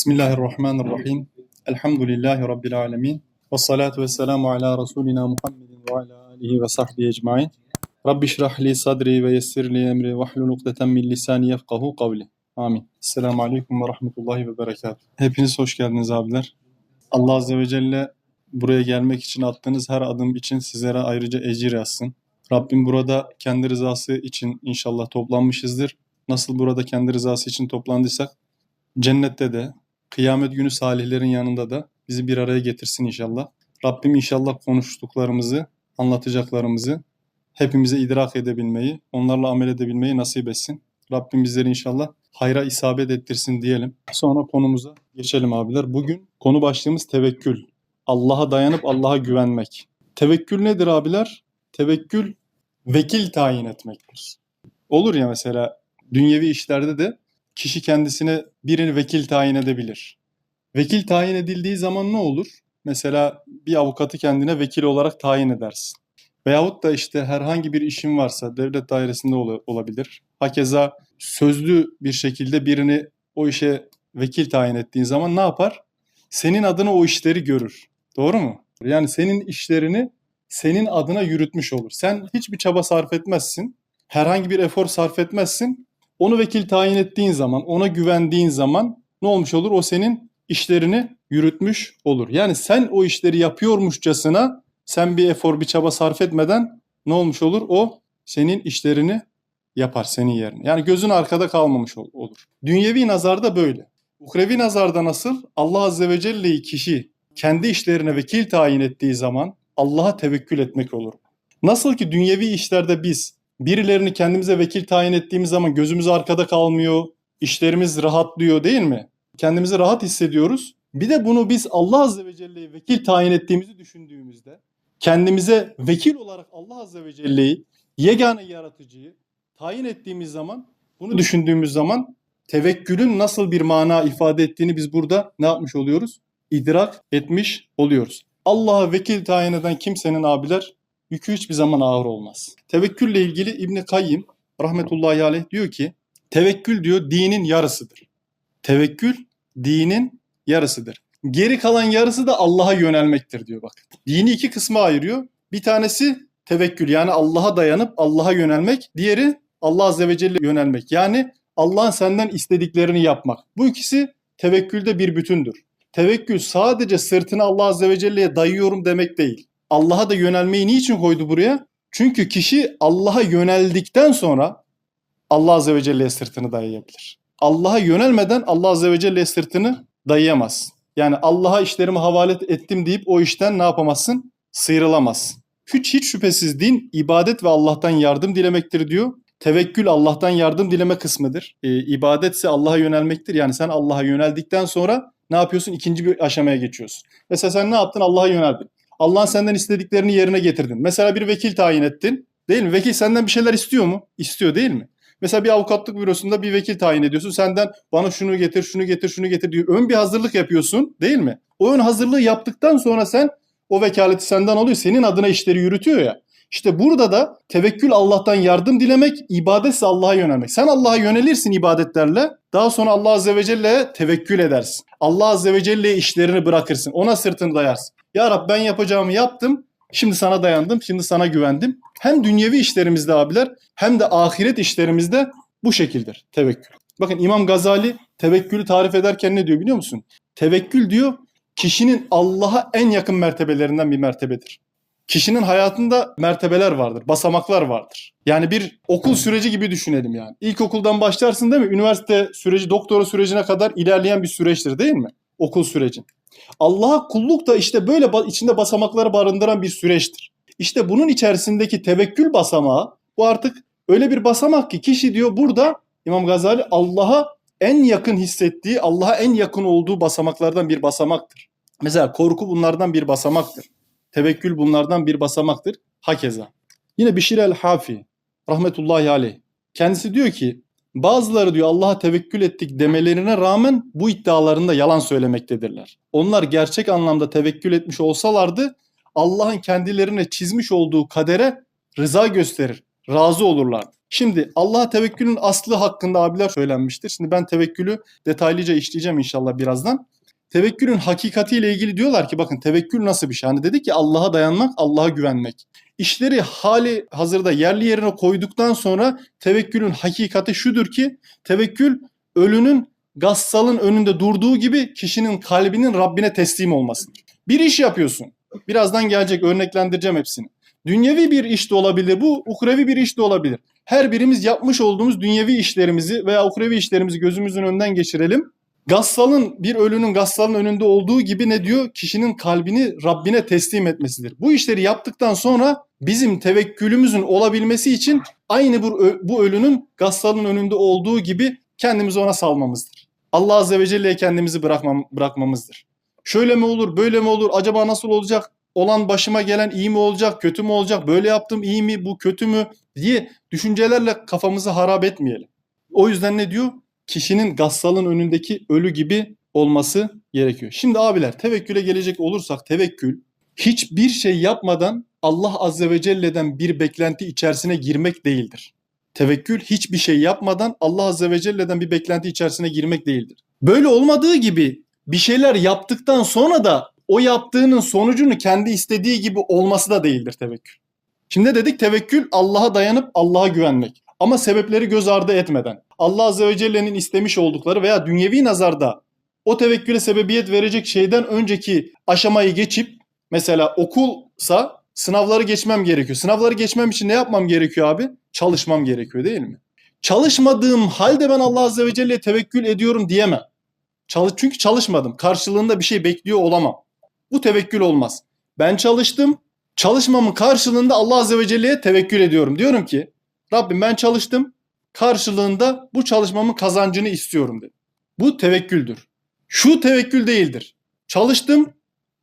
Bismillahirrahmanirrahim. Elhamdülillahi Rabbil alemin. Ve salatu ve selamu ala Resulina Muhammedin ve ala alihi ve sahbihi ecmain. Rabbi şrah li sadri ve yessir li emri ve hlul ukdeten min lisani yefkahu kavli. Amin. Esselamu aleyküm ve rahmetullahi ve berekatuhu. Hepiniz hoş geldiniz abiler. Allah Azze ve Celle buraya gelmek için attığınız her adım için sizlere ayrıca ecir yazsın. Rabbim burada kendi rızası için inşallah toplanmışızdır. Nasıl burada kendi rızası için toplandıysak cennette de kıyamet günü salihlerin yanında da bizi bir araya getirsin inşallah. Rabbim inşallah konuştuklarımızı, anlatacaklarımızı hepimize idrak edebilmeyi, onlarla amel edebilmeyi nasip etsin. Rabbim bizleri inşallah hayra isabet ettirsin diyelim. Sonra konumuza geçelim abiler. Bugün konu başlığımız tevekkül. Allah'a dayanıp Allah'a güvenmek. Tevekkül nedir abiler? Tevekkül vekil tayin etmektir. Olur ya mesela dünyevi işlerde de kişi kendisine birini vekil tayin edebilir. Vekil tayin edildiği zaman ne olur? Mesela bir avukatı kendine vekil olarak tayin edersin. Veyahut da işte herhangi bir işin varsa devlet dairesinde ola- olabilir. Hakeza sözlü bir şekilde birini o işe vekil tayin ettiğin zaman ne yapar? Senin adına o işleri görür. Doğru mu? Yani senin işlerini senin adına yürütmüş olur. Sen hiçbir çaba sarf etmezsin. Herhangi bir efor sarf etmezsin. Onu vekil tayin ettiğin zaman, ona güvendiğin zaman ne olmuş olur? O senin işlerini yürütmüş olur. Yani sen o işleri yapıyormuşçasına sen bir efor, bir çaba sarf etmeden ne olmuş olur? O senin işlerini yapar senin yerine. Yani gözün arkada kalmamış ol- olur. Dünyevi nazarda böyle. Ukrevi nazarda nasıl? Allah Azze ve Celle'yi kişi kendi işlerine vekil tayin ettiği zaman Allah'a tevekkül etmek olur. Nasıl ki dünyevi işlerde biz birilerini kendimize vekil tayin ettiğimiz zaman gözümüz arkada kalmıyor, işlerimiz rahatlıyor değil mi? Kendimizi rahat hissediyoruz. Bir de bunu biz Allah Azze ve Celle'yi vekil tayin ettiğimizi düşündüğümüzde kendimize vekil olarak Allah Azze ve Celle'yi yegane yaratıcıyı tayin ettiğimiz zaman bunu düşündüğümüz zaman tevekkülün nasıl bir mana ifade ettiğini biz burada ne yapmış oluyoruz? İdrak etmiş oluyoruz. Allah'a vekil tayin eden kimsenin abiler yükü hiçbir zaman ağır olmaz. Tevekkülle ilgili İbn Kayyim rahmetullahi aleyh diyor ki tevekkül diyor dinin yarısıdır. Tevekkül dinin yarısıdır. Geri kalan yarısı da Allah'a yönelmektir diyor bak. Dini iki kısma ayırıyor. Bir tanesi tevekkül yani Allah'a dayanıp Allah'a yönelmek. Diğeri Allah Azze ve Celle yönelmek. Yani Allah'ın senden istediklerini yapmak. Bu ikisi tevekkülde bir bütündür. Tevekkül sadece sırtını Allah Azze ve Celle'ye dayıyorum demek değil. Allah'a da yönelmeyi niçin koydu buraya? Çünkü kişi Allah'a yöneldikten sonra Allah Azze ve Celle'ye sırtını dayayabilir. Allah'a yönelmeden Allah Azze ve Celle'ye sırtını dayayamaz. Yani Allah'a işlerimi havale ettim deyip o işten ne yapamazsın? Sıyrılamazsın. Hiç hiç şüphesiz din ibadet ve Allah'tan yardım dilemektir diyor. Tevekkül Allah'tan yardım dileme kısmıdır. Ee, ibadetse Allah'a yönelmektir. Yani sen Allah'a yöneldikten sonra ne yapıyorsun? İkinci bir aşamaya geçiyorsun. Mesela sen ne yaptın? Allah'a yöneldin. Allah'ın senden istediklerini yerine getirdin. Mesela bir vekil tayin ettin. Değil mi? Vekil senden bir şeyler istiyor mu? İstiyor değil mi? Mesela bir avukatlık bürosunda bir vekil tayin ediyorsun. Senden bana şunu getir, şunu getir, şunu getir diyor. Ön bir hazırlık yapıyorsun değil mi? O ön hazırlığı yaptıktan sonra sen o vekaleti senden alıyor. Senin adına işleri yürütüyor ya. İşte burada da tevekkül Allah'tan yardım dilemek, ibadetse Allah'a yönelmek. Sen Allah'a yönelirsin ibadetlerle. Daha sonra Allah Azze ve Celle'ye tevekkül edersin. Allah Azze ve Celle'ye işlerini bırakırsın. Ona sırtını dayarsın. Ya Rab ben yapacağımı yaptım. Şimdi sana dayandım. Şimdi sana güvendim. Hem dünyevi işlerimizde abiler hem de ahiret işlerimizde bu şekildir tevekkül. Bakın İmam Gazali tevekkülü tarif ederken ne diyor biliyor musun? Tevekkül diyor kişinin Allah'a en yakın mertebelerinden bir mertebedir. Kişinin hayatında mertebeler vardır, basamaklar vardır. Yani bir okul süreci gibi düşünelim yani. İlkokuldan başlarsın değil mi? Üniversite süreci, doktora sürecine kadar ilerleyen bir süreçtir değil mi? Okul sürecin. Allah'a kulluk da işte böyle içinde basamakları barındıran bir süreçtir. İşte bunun içerisindeki tevekkül basamağı bu artık öyle bir basamak ki kişi diyor burada İmam Gazali Allah'a en yakın hissettiği, Allah'a en yakın olduğu basamaklardan bir basamaktır. Mesela korku bunlardan bir basamaktır. Tevekkül bunlardan bir basamaktır. Hakeza. Yine Bişir el-Hafi rahmetullahi aleyh. Kendisi diyor ki bazıları diyor Allah'a tevekkül ettik demelerine rağmen bu iddialarında yalan söylemektedirler. Onlar gerçek anlamda tevekkül etmiş olsalardı Allah'ın kendilerine çizmiş olduğu kadere rıza gösterir, razı olurlardı. Şimdi Allah'a tevekkülün aslı hakkında abiler söylenmiştir. Şimdi ben tevekkülü detaylıca işleyeceğim inşallah birazdan. Tevekkülün hakikatiyle ilgili diyorlar ki bakın tevekkül nasıl bir şey? Hani dedik ki Allah'a dayanmak, Allah'a güvenmek. İşleri hali hazırda yerli yerine koyduktan sonra tevekkülün hakikati şudur ki tevekkül ölünün gassalın önünde durduğu gibi kişinin kalbinin Rabbine teslim olmasıdır. Bir iş yapıyorsun. Birazdan gelecek örneklendireceğim hepsini. Dünyevi bir iş de olabilir bu, ukrevi bir iş de olabilir. Her birimiz yapmış olduğumuz dünyevi işlerimizi veya ukrevi işlerimizi gözümüzün önünden geçirelim. Gassalın bir ölünün gassalın önünde olduğu gibi ne diyor? Kişinin kalbini Rabbine teslim etmesidir. Bu işleri yaptıktan sonra bizim tevekkülümüzün olabilmesi için aynı bu, bu ölünün gassalın önünde olduğu gibi kendimizi ona salmamızdır. Allah Azze ve Celle'ye kendimizi bırakmam, bırakmamızdır. Şöyle mi olur, böyle mi olur, acaba nasıl olacak, olan başıma gelen iyi mi olacak, kötü mü olacak, böyle yaptım iyi mi, bu kötü mü diye düşüncelerle kafamızı harap etmeyelim. O yüzden ne diyor? Kişinin gassalın önündeki ölü gibi olması gerekiyor. Şimdi abiler tevekküle gelecek olursak tevekkül hiçbir şey yapmadan Allah Azze ve Celle'den bir beklenti içerisine girmek değildir. Tevekkül hiçbir şey yapmadan Allah Azze ve Celle'den bir beklenti içerisine girmek değildir. Böyle olmadığı gibi bir şeyler yaptıktan sonra da o yaptığının sonucunu kendi istediği gibi olması da değildir tevekkül. Şimdi dedik tevekkül Allah'a dayanıp Allah'a güvenmek. Ama sebepleri göz ardı etmeden. Allah Azze ve Celle'nin istemiş oldukları veya dünyevi nazarda o tevekküle sebebiyet verecek şeyden önceki aşamayı geçip mesela okulsa sınavları geçmem gerekiyor. Sınavları geçmem için ne yapmam gerekiyor abi? Çalışmam gerekiyor değil mi? Çalışmadığım halde ben Allah Azze ve Celle'ye tevekkül ediyorum diyemem. Çalış çünkü çalışmadım. Karşılığında bir şey bekliyor olamam. Bu tevekkül olmaz. Ben çalıştım. Çalışmamın karşılığında Allah Azze ve Celle'ye tevekkül ediyorum. Diyorum ki Rabbim ben çalıştım. Karşılığında bu çalışmamın kazancını istiyorum dedi. Bu tevekküldür. Şu tevekkül değildir. Çalıştım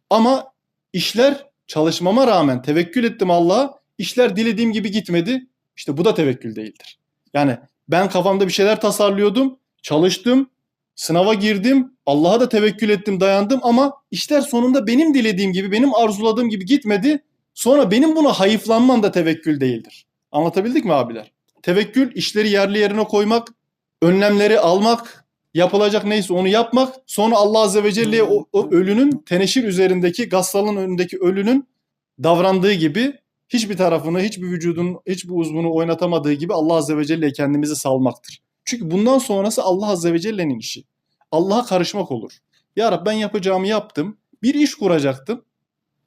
ama işler çalışmama rağmen tevekkül ettim Allah'a. İşler dilediğim gibi gitmedi. İşte bu da tevekkül değildir. Yani ben kafamda bir şeyler tasarlıyordum. Çalıştım. Sınava girdim. Allah'a da tevekkül ettim, dayandım ama işler sonunda benim dilediğim gibi, benim arzuladığım gibi gitmedi. Sonra benim buna hayıflanmam da tevekkül değildir. Anlatabildik mi abiler? Tevekkül işleri yerli yerine koymak, önlemleri almak, yapılacak neyse onu yapmak. Sonra Allah Azze ve Celle'ye o, o ölünün teneşir üzerindeki, gassalın önündeki ölünün davrandığı gibi hiçbir tarafını, hiçbir vücudun, hiçbir uzvunu oynatamadığı gibi Allah Azze ve Celle'ye kendimizi salmaktır. Çünkü bundan sonrası Allah Azze ve Celle'nin işi. Allah'a karışmak olur. Ya Rab ben yapacağımı yaptım. Bir iş kuracaktım.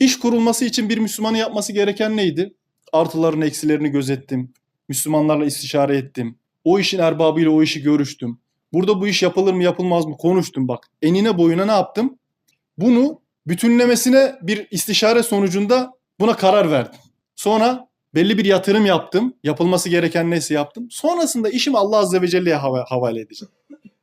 İş kurulması için bir Müslümanın yapması gereken neydi? Artılarını eksilerini gözettim. Müslümanlarla istişare ettim. O işin erbabıyla o işi görüştüm. Burada bu iş yapılır mı yapılmaz mı konuştum bak. Enine boyuna ne yaptım? Bunu bütünlemesine bir istişare sonucunda buna karar verdim. Sonra belli bir yatırım yaptım. Yapılması gereken neyse yaptım. Sonrasında işimi Allah Azze ve Celle'ye havale edeceğim.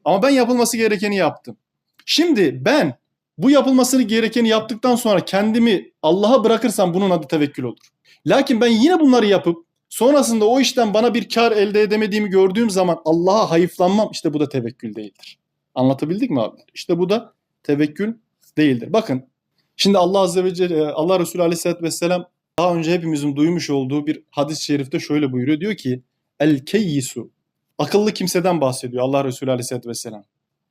Ama ben yapılması gerekeni yaptım. Şimdi ben bu yapılmasını gerekeni yaptıktan sonra kendimi Allah'a bırakırsam bunun adı tevekkül olur. Lakin ben yine bunları yapıp sonrasında o işten bana bir kar elde edemediğimi gördüğüm zaman Allah'a hayıflanmam işte bu da tevekkül değildir. Anlatabildik mi abi? İşte bu da tevekkül değildir. Bakın şimdi Allah Azze ve Celle Allah Resulü Aleyhisselatü Vesselam daha önce hepimizin duymuş olduğu bir hadis-i şerifte şöyle buyuruyor. Diyor ki el keyyisu akıllı kimseden bahsediyor Allah Resulü Aleyhisselatü Vesselam.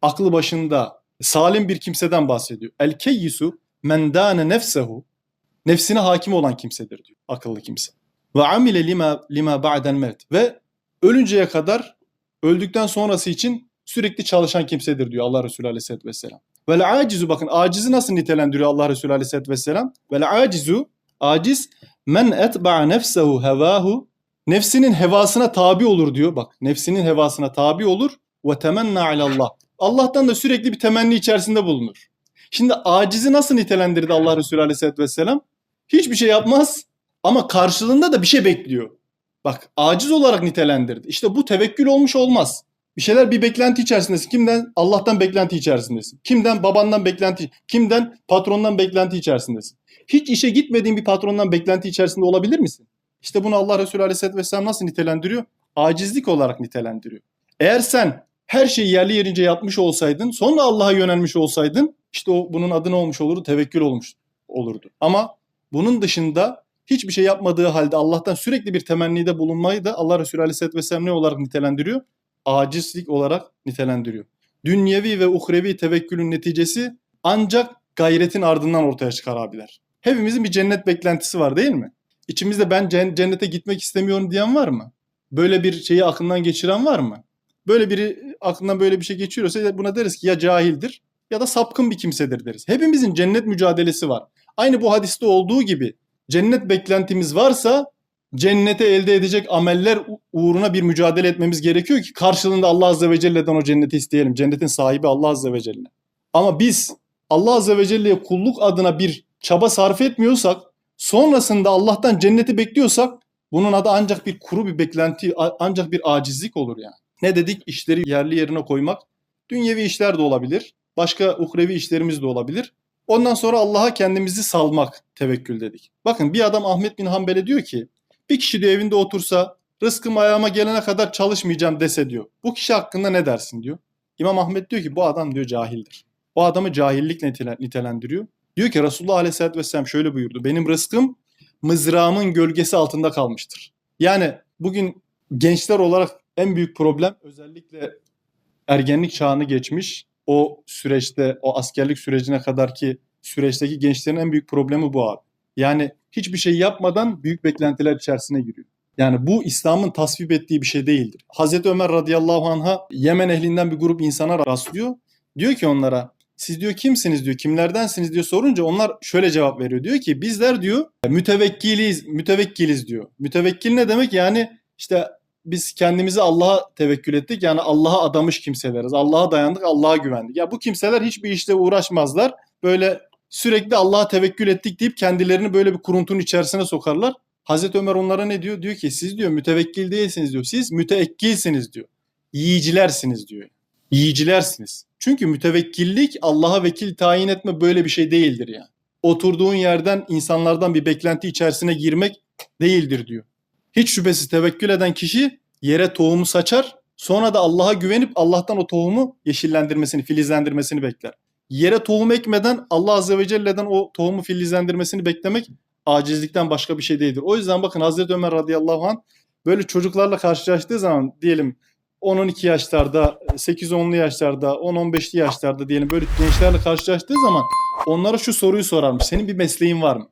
Aklı başında salim bir kimseden bahsediyor. El keyyisu men dâne nefsehu nefsine hakim olan kimsedir diyor akıllı kimse. Ve amile lima lima ba'den mevt ve ölünceye kadar öldükten sonrası için sürekli çalışan kimsedir diyor Allah Resulü Aleyhisselatü Vesselam. Ve acizu bakın acizi nasıl nitelendiriyor Allah Resulü Aleyhisselatü Vesselam? Ve acizu aciz men etba'a nefsehu hevahu nefsinin hevasına tabi olur diyor. Bak nefsinin hevasına tabi olur ve temenna alallah. Allah'tan da sürekli bir temenni içerisinde bulunur. Şimdi acizi nasıl nitelendirdi Allah Resulü Aleyhisselatü Vesselam? Hiçbir şey yapmaz ama karşılığında da bir şey bekliyor. Bak aciz olarak nitelendirdi. İşte bu tevekkül olmuş olmaz. Bir şeyler bir beklenti içerisindesin. Kimden? Allah'tan beklenti içerisindesin. Kimden? Babandan beklenti. Kimden? Patrondan beklenti içerisindesin. Hiç işe gitmediğin bir patrondan beklenti içerisinde olabilir misin? İşte bunu Allah Resulü Aleyhisselatü Vesselam nasıl nitelendiriyor? Acizlik olarak nitelendiriyor. Eğer sen her şeyi yerli yerince yapmış olsaydın, sonra Allah'a yönelmiş olsaydın, işte o bunun adı ne olmuş olurdu? Tevekkül olmuş olurdu. Ama bunun dışında hiçbir şey yapmadığı halde Allah'tan sürekli bir temennide bulunmayı da Allah Resulü Aleyhisselatü Vesselam ne olarak nitelendiriyor? Acizlik olarak nitelendiriyor. Dünyevi ve uhrevi tevekkülün neticesi ancak gayretin ardından ortaya çıkar abiler. Hepimizin bir cennet beklentisi var değil mi? İçimizde ben cen- cennete gitmek istemiyorum diyen var mı? Böyle bir şeyi aklından geçiren var mı? Böyle biri aklından böyle bir şey geçiriyorsa buna deriz ki ya cahildir ya da sapkın bir kimsedir deriz. Hepimizin cennet mücadelesi var. Aynı bu hadiste olduğu gibi cennet beklentimiz varsa cennete elde edecek ameller uğruna bir mücadele etmemiz gerekiyor ki karşılığında Allah Azze ve Celle'den o cenneti isteyelim. Cennetin sahibi Allah Azze ve Celle. Ama biz Allah Azze ve Celle'ye kulluk adına bir çaba sarf etmiyorsak, sonrasında Allah'tan cenneti bekliyorsak bunun adı ancak bir kuru bir beklenti, ancak bir acizlik olur yani. Ne dedik? İşleri yerli yerine koymak. Dünyevi işler de olabilir. Başka uhrevi işlerimiz de olabilir. Ondan sonra Allah'a kendimizi salmak tevekkül dedik. Bakın bir adam Ahmet bin Hanbel'e diyor ki bir kişi diyor evinde otursa rızkım ayağıma gelene kadar çalışmayacağım dese diyor. Bu kişi hakkında ne dersin diyor. İmam Ahmet diyor ki bu adam diyor cahildir. O adamı cahillikle nitele- nitelendiriyor. Diyor ki Resulullah Aleyhisselatü Vesselam şöyle buyurdu. Benim rızkım mızrağımın gölgesi altında kalmıştır. Yani bugün gençler olarak en büyük problem özellikle ergenlik çağını geçmiş o süreçte o askerlik sürecine kadar ki süreçteki gençlerin en büyük problemi bu abi. Yani hiçbir şey yapmadan büyük beklentiler içerisine giriyor. Yani bu İslam'ın tasvip ettiği bir şey değildir. Hazreti Ömer radıyallahu anh'a Yemen ehlinden bir grup insana rastlıyor. Diyor ki onlara siz diyor kimsiniz diyor kimlerdensiniz diyor sorunca onlar şöyle cevap veriyor. Diyor ki bizler diyor mütevekkiliz, mütevekkiliz diyor. Mütevekkil ne demek yani işte biz kendimizi Allah'a tevekkül ettik. Yani Allah'a adamış kimseleriz. Allah'a dayandık, Allah'a güvendik. Ya bu kimseler hiçbir işle uğraşmazlar. Böyle sürekli Allah'a tevekkül ettik deyip kendilerini böyle bir kuruntunun içerisine sokarlar. Hazreti Ömer onlara ne diyor? Diyor ki siz diyor mütevekkil değilsiniz diyor. Siz müteekkilsiniz diyor. Yiyicilersiniz diyor. Yiyicilersiniz. Çünkü mütevekkillik Allah'a vekil tayin etme böyle bir şey değildir yani. Oturduğun yerden insanlardan bir beklenti içerisine girmek değildir diyor. Hiç şüphesiz tevekkül eden kişi yere tohumu saçar. Sonra da Allah'a güvenip Allah'tan o tohumu yeşillendirmesini, filizlendirmesini bekler. Yere tohum ekmeden Allah Azze ve Celle'den o tohumu filizlendirmesini beklemek acizlikten başka bir şey değildir. O yüzden bakın Hazreti Ömer radıyallahu anh böyle çocuklarla karşılaştığı zaman diyelim 10-12 yaşlarda, 8-10'lu yaşlarda, 10-15'li yaşlarda diyelim böyle gençlerle karşılaştığı zaman onlara şu soruyu sorarmış. Senin bir mesleğin var mı?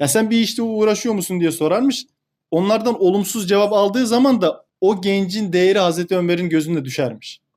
Ya sen bir işte uğraşıyor musun diye sorarmış. Onlardan olumsuz cevap aldığı zaman da o gencin değeri Hazreti Ömer'in gözünde düşermiş.